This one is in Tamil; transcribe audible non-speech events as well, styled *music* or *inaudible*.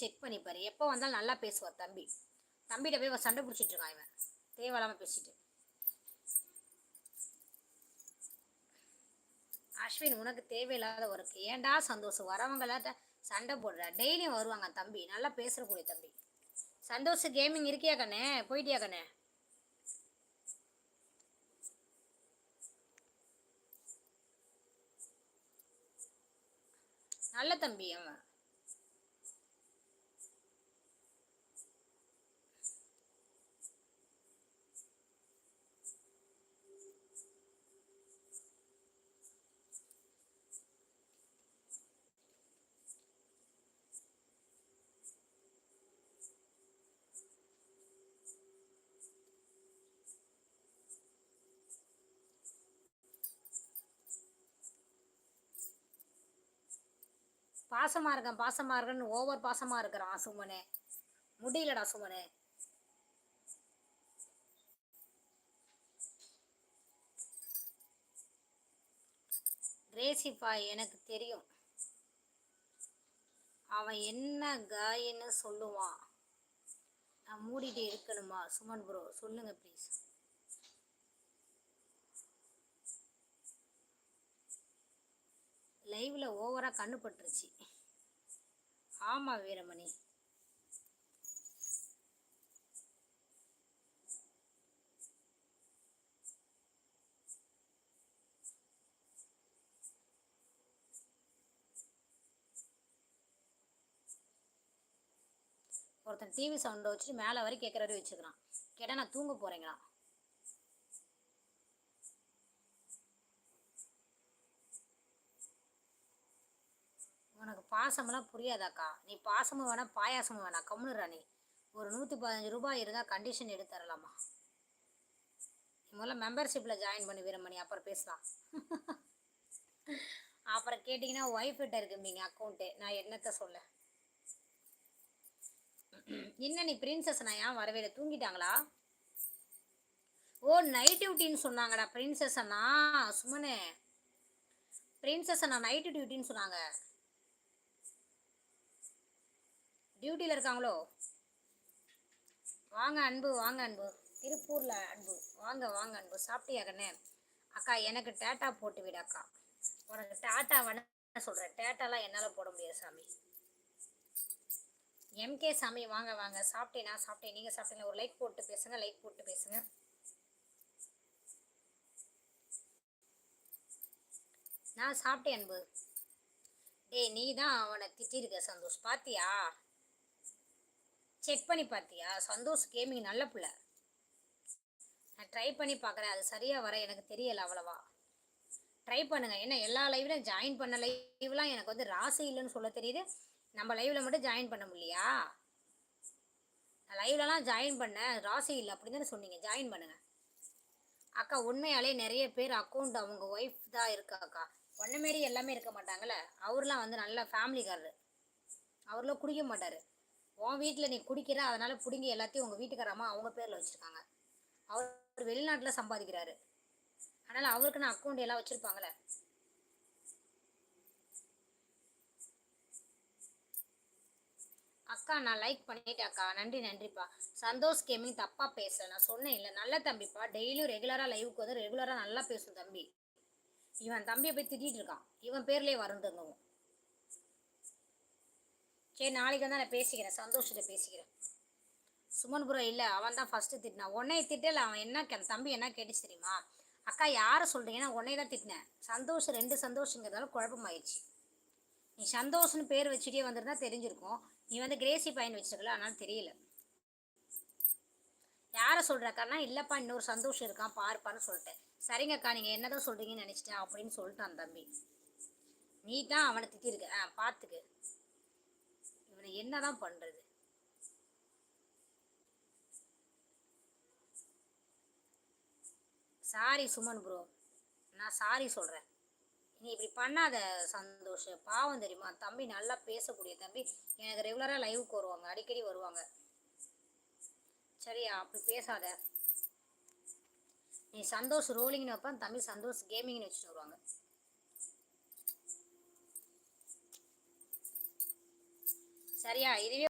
செக் பண்ணிப்பாரு. எப்போ வந்தாலும் நல்லா பேசுவார் தம்பி. தம்பிகிட்ட போய் சண்டை பிடிச்சிட்டு இருக்கான் இவன். தேவையில்லாமல் பேசிட்டு. அஸ்வின் உனக்கு தேவையில்லாத ஒர்க்கு ஏன்டா சந்தோஷம் வரவங்களாட்ட சண்டை போடுற. டெய்லியும் வருவாங்க தம்பி. நல்லா பேசுகிறக்கூடிய தம்பி. சந்தோஷ் கேமிங் இருக்கியா கண்ணே? போயிட்டியா கண்ணே? நல்ல தம்பி அவன் பாசமாக இருக்கேன் பாசமாக இருக்கேன்னு ஓவர் பாசமாக இருக்கிறான் சுமனே. முடியலடா சுமனே. ரேசிப்பா எனக்கு தெரியும். அவன் என்ன காயின்னு சொல்லுவான். நான் மூடிட்டு இருக்கணுமா? சுமன் ப்ரோ சொல்லுங்க ப்ளீஸ் லைவ்ல ஓவரா கண்ணு பட்டுருச்சு ஆமா வீரமணி. ஒருத்தன் டிவி சவுண்டை வச்சுட்டு மேலே வரை கேட்குற வரை வச்சுக்கிறான். கேட்டால் நான் தூங்க போகிறேங்களா உனக்கு பாசமெல்லாம் புரியாதாக்கா. நீ பாசமும் வேணாம் பாயாசமும் வேணாம் கம்னு ராணி ஒரு நூற்றி பதினஞ்சு ரூபாய் இருந்தால் கண்டிஷன் எடுத்து தரலாமா? நீ முதல்ல மெம்பர்ஷிப்பில் ஜாயின் பண்ணி வீரமணி அப்புறம் பேசலாம். *laughs* அப்புறம் கேட்டிங்கன்னா ஒய்ஃப் கிட்ட இருக்கும்பீங்க அக்கௌண்ட்டு நான் என்னத்த சொல்ல? *clears throat* என்ன நீ பிரின்சஸ் நான் ஏன் வரவேல தூங்கிட்டாங்களா? ஓ நைட் டியூட்டின்னு சொன்னாங்கடா பிரின்சஸ் அண்ணா. சும்மனே பிரின்சஸ் அண்ணா நைட்டு டியூட்டின்னு சொன்னாங்க. டியூட்டியில் இருக்காங்களோ? வாங்க அன்பு வாங்க அன்பு. திருப்பூரில் அன்பு. வாங்க வாங்க அன்பு. சாப்பிட்டியா கண்ணே? அக்கா எனக்கு டேட்டா போட்டு விடு அக்கா. உனக்கு டேட்டா வேணா சொல்கிறேன் டேட்டாலாம் என்னால் போட முடியாது சாமி. எம்கே சாமி வாங்க வாங்க. சாப்பிட்டேனா சாப்பிட்டேன். நீங்கள் சாப்பிட்டீங்க ஒரு லைக் போட்டு பேசுங்க லைக் போட்டு பேசுங்க. நான் சாப்பிட்டேன் அன்பு. டேய் நீ தான் அவனை திட்டிருக்க சந்தோஷ். பாத்தியா? செக் பண்ணி பார்த்தியா? சந்தோஷ் கேமிங் நல்ல பிள்ளை. நான் ட்ரை பண்ணி பார்க்குறேன். அது சரியாக வர எனக்கு தெரியலை அவ்வளவா. ட்ரை பண்ணுங்க. என்ன எல்லா லைவ்லையும் ஜாயின் பண்ண லைவ்லாம் எனக்கு வந்து ராசி இல்லைன்னு சொல்ல தெரியுது. நம்ம லைவில் மட்டும் ஜாயின் பண்ண முடியலையா? நான் லைவ்லலாம் ஜாயின் பண்ணேன். ராசி இல்லை அப்படின்னு தானே சொன்னீங்க. ஜாயின் பண்ணுங்க. அக்கா உண்மையாலே நிறைய பேர் அக்கௌண்ட் அவங்க ஒய்ஃப் தான் இருக்கா அக்கா. ஒன்ன மாரி எல்லாமே இருக்க மாட்டாங்கள்ல அவர்லாம் வந்து நல்ல ஃபேமிலிக்காரரு அவர்லாம் குடிக்க மாட்டார். உன் வீட்டில் நீ குடிக்கிற அதனால் பிடுங்கி எல்லாத்தையும் உங்கள் வீட்டுக்காரம்மா அவங்க பேரில் வச்சுருக்காங்க. அவர் வெளிநாட்டில் சம்பாதிக்கிறாரு. அதனால் அவருக்குன்னு அக்கௌண்ட் எல்லாம் வச்சுருப்பாங்களே அக்கா நான் லைக் பண்ணிட்டேன் அக்கா. நன்றி நன்றிப்பா. சந்தோஷ் கேமிங் தப்பாக பேசல நான் சொன்னேன் இல்லை. நல்ல தம்பிப்பா. டெய்லியும் ரெகுலராக லைவுக்கு வந்து ரெகுலராக நல்லா பேசும் தம்பி. இவன் தம்பியை போய் திட்டிகிட்டு இருக்கான். இவன் பேர்லேயே வருந்துங்கவும் சரி நாளைக்கு வந்து நான் பேசிக்கிறேன். சந்தோஷத்தை பேசிக்கிறேன். சுமன் ப்ரோ இல்லை அவன் தான் ஃபஸ்ட்டு திட்டினான் உன்னை திட்டல அவன் என்ன கே- தம்பி என்ன கேட்டுச்சு தெரியுமா? அக்கா யாரை சொல்கிறீங்கன்னா உன்னை தான் திட்டினேன். சந்தோஷம் ரெண்டு சந்தோஷங்கிறதால குழப்பமாயிடுச்சு நீ சந்தோஷம்னு பேர் வச்சுட்டே வந்திருந்தா தெரிஞ்சிருக்கும். நீ வந்து கிரேசி பையன் வச்சிருக்கல அதனால தெரியல. யாரை சொல்கிறக்கானா இல்லைப்பா இன்னொரு சந்தோஷம் இருக்கான் பார்ப்பான்னு சொல்லிட்டேன். சரிங்கக்கா நீங்கள் என்னதான் சொல்கிறீங்கன்னு நினச்சிட்டேன் அப்படின்னு சொல்லிட்டான் தம்பி. நீ தான் அவனை திட்டிருக்க. ஆ பார்த்துக்கு இவனை என்னதான் பண்ணுறது சாரி சுமன் ப்ரோ நான் சாரி சொல்கிறேன் நீ இப்படி பண்ணாத சந்தோஷ். பாவம் தெரியுமா? தம்பி நல்லா பேசக்கூடிய தம்பி. எனக்கு ரெகுலராக லைவுக்கு வருவாங்க. அடிக்கடி வருவாங்க. சரியா? அப்படி பேசாத. நீ சந்தோஷ் ரோலிங்னு வைப்பான் தம்பி சந்தோஷ் கேமிங்னு வச்சுட்டு வருவாங்க. சரியா? இதுவே